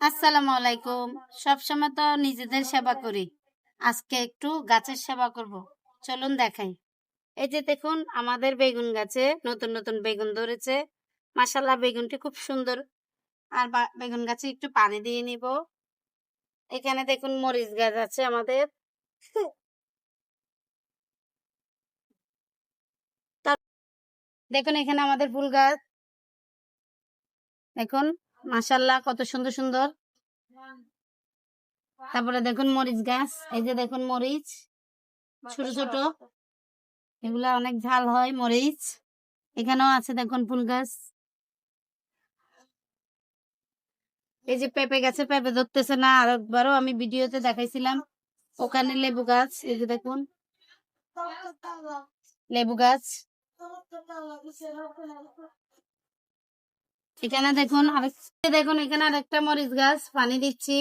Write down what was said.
আসসালামু আলাইকুম। সবসময় তো নিজেদের সেবা করি। আজকে একটু গাছের সেবা করব। চলুন দেখাই। এই যে দেখুন, আমাদের বেগুন গাছে নতুন নতুন বেগুন ধরেছে। মাসাল্লাহ বেগুনটি খুব সুন্দর। আর বেগুন গাছে একটু পানি দিয়ে নিব। এখানে দেখুন, মরিচ গাছ আছে আমাদের। দেখুন, এখানে আমাদের ফুল গাছ। দেখুন। মাসাল্লাহ কত সুন্দর সুন্দর। তারপরে দেখুন মরিচ গাছ এই যে দেখুন মরিচ ছোট ছোট। এগুলা অনেক ঝাল হয় মরিচ। এখানেও আছে দেখুন ফুল গাছ। এই যে পেঁপে গাছে পেঁপে ধরতেছে না আর একবারও আমি ভিডিওতে দেখাইছিলাম। ওখানে লেবু গাছ এই যে দেখুন। লেবু গাছ। এখানে দেখুন আরেক দেখুন এখানে আরেকটা মরিচ গাছ পানি দিচ্ছি।